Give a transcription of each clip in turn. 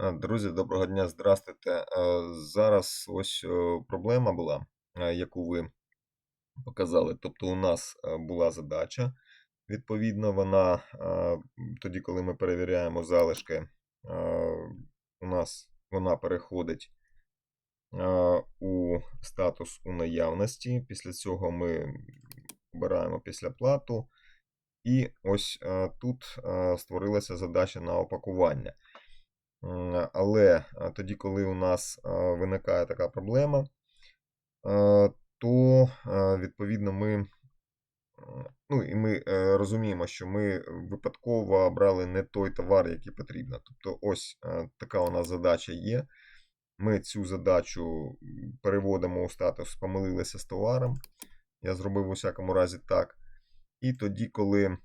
Е, Друзі, доброго дня, здрастуйте. Е, Зараз ось е, проблема була, яку ви показали. Тобто, у нас була задача. Відповідно, вона тоді, коли ми перевіряємо залишки, у нас вона переходить у статус у наявності. Після цього ми обираємо після плату. І ось тут створилася задача на опакування. М, Але е, тоді, коли у нас е, виникає така проблема, е, то е, відповідно ми, ну, і ми е, розуміємо, що ми випадково обрали не той товар, який потрібно. Тобто, ось е, така у нас задача є. Ми цю задачу переводимо у статус помилилися з товаром. Я зробив у всякому разі так. І тоді, коли е,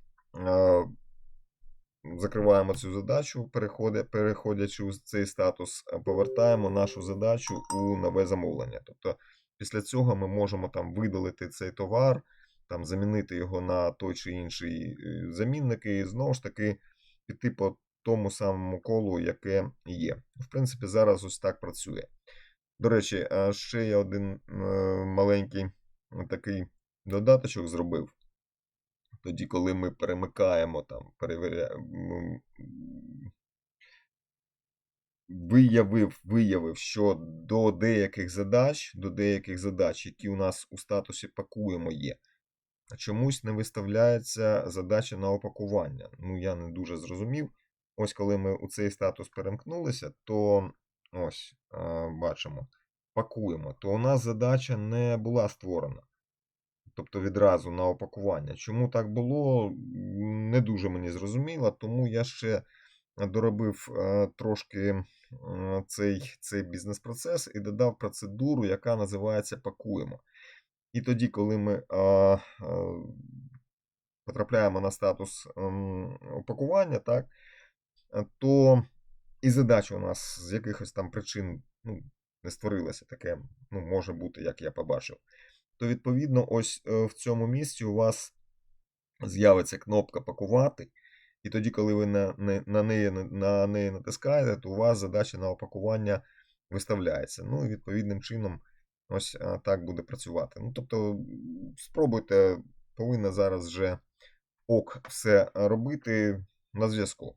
закриваємо цю задачу, переходячи у цей статус, е, повертаємо нашу задачу у нове замовлення. Тобто після цього ми можемо там видалити цей товар, там замінити його на той чи інший е, замінник, і знову ж таки піти по тому самому колу, яке є. В принципі, зараз ось так працює. До речі, ще я один е, маленький такий додаточок зробив. Тоді, коли ми перемикаємо там, перевіряємо, виявив, виявив, що до деяких задач, до деяких задач, які у нас у статусі пакуємо є, чомусь не виставляється задача на опакування. Ну, я не дуже зрозумів. Ось коли ми у цей статус перемкнулися, то ось бачимо, пакуємо, то у нас задача не була створена. Тобто відразу на опакування. Чому так було, не дуже мені зрозуміло, тому я ще доробив е, трошки е, цей, цей бізнес-процес і додав процедуру, яка називається пакуємо. І тоді, коли ми а, а, потрапляємо на статус ем, опакування, так, е, то і задача у нас з якихось там причин ну, не створилася таке, ну, може бути, як я побачив то відповідно ось е, в цьому місці у вас з'явиться кнопка пакувати. І тоді, коли ви на, на, неї, на неї натискаєте, то у вас задача на опакування виставляється. Ну і відповідним чином ось е, так буде працювати. Ну, тобто, спробуйте, повинна зараз вже ок все робити на зв'язку.